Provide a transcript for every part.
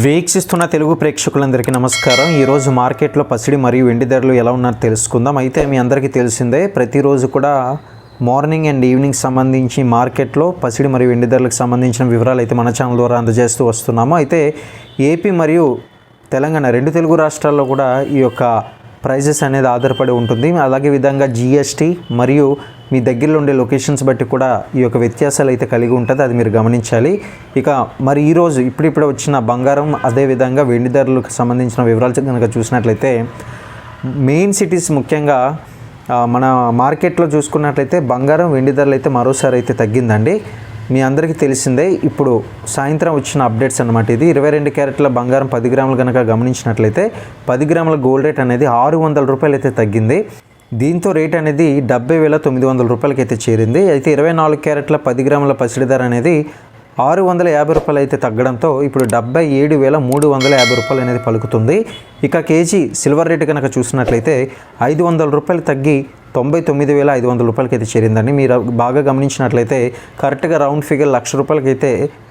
వీక్షిస్తున్న తెలుగు ప్రేక్షకులందరికీ నమస్కారం. ఈరోజు మార్కెట్లో పసిడి మరియు వెండి ధరలు ఎలా ఉన్నారో తెలుసుకుందాం. అయితే మీ అందరికీ తెలిసిందే ప్రతిరోజు కూడా మార్నింగ్ అండ్ ఈవినింగ్ సంబంధించి మార్కెట్లో పసిడి మరియు వెండి ధరలకు సంబంధించిన వివరాలు అయితే మన ఛానల్ ద్వారా అందజేస్తూ వస్తున్నాము. అయితే ఏపీ మరియు తెలంగాణ రెండు తెలుగు రాష్ట్రాల్లో కూడా ఈ యొక్క ప్రైజెస్ అనేది ఆధారపడి ఉంటుంది. అలాగే విధంగా జిఎస్టీ మరియు మీ దగ్గరలో ఉండే లొకేషన్స్ బట్టి కూడా ఈ యొక్క వ్యత్యాసాలు అయితే కలిగి ఉంటుంది. అది మీరు గమనించాలి. ఇక మరి ఈరోజు ఇప్పుడిప్పుడు వచ్చిన బంగారం అదేవిధంగా వెండి ధరలకు సంబంధించిన వివరాలు కనుక చూసినట్లయితే మెయిన్ సిటీస్ ముఖ్యంగా మన మార్కెట్లో చూసుకున్నట్లయితే బంగారం వెండి ధరలు అయితే మరోసారి అయితే తగ్గిందండి. మీ అందరికీ తెలిసిందే ఇప్పుడు సాయంత్రం వచ్చిన అప్డేట్స్ అనమాట ఇది. ఇరవై రెండు క్యారెట్ల బంగారం పది గ్రాములు కనుక గమనించినట్లయితే పది గ్రాముల గోల్డ్ రేట్ అనేది ఆరు వందల రూపాయలు అయితే తగ్గింది. దీంతో రేట్ అనేది డెబ్బై వేల తొమ్మిది వందల రూపాయలకి అయితే చేరింది. అయితే ఇరవై నాలుగు క్యారెట్ల పది గ్రాముల పసిడి ధర అనేది ఆరు వందల యాభై రూపాయలు అయితే తగ్గడంతో ఇప్పుడు డెబ్బై ఏడు వేల మూడు వందల యాభై రూపాయలు అనేది పలుకుతుంది. ఇక కేజీ సిల్వర్ రేటు కనుక చూసినట్లయితే ఐదు వందల రూపాయలు తగ్గి తొంభై తొమ్మిది వేల ఐదు వందల రూపాయలకి అయితే చేరిందండి. మీరు బాగా గమనించినట్లయితే కరెక్ట్గా రౌండ్ ఫిగర్ లక్ష రూపాయలకి అయితే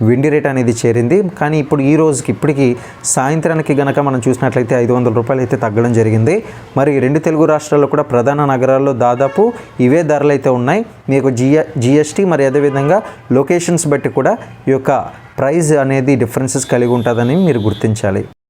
వెండి రేట్ అనేది చేరింది. కానీ ఇప్పుడు ఈ రోజుకి ఇప్పటికి సాయంత్రానికి గనక మనం చూసినట్లయితే ఐదు వందల రూపాయలు అయితే తగ్గడం జరిగింది. మరి రెండు తెలుగు రాష్ట్రాల్లో కూడా ప్రధాన నగరాల్లో దాదాపు ఇవే ధరలు అయితే ఉన్నాయి. మీకు జిఎ జిఎస్టీ మరి అదేవిధంగా లొకేషన్స్ బట్టి కూడా ఈ యొక్క ప్రైస్ అనేది డిఫరెన్సెస్ కలిగి ఉంటుందని మీరు గుర్తించాలి.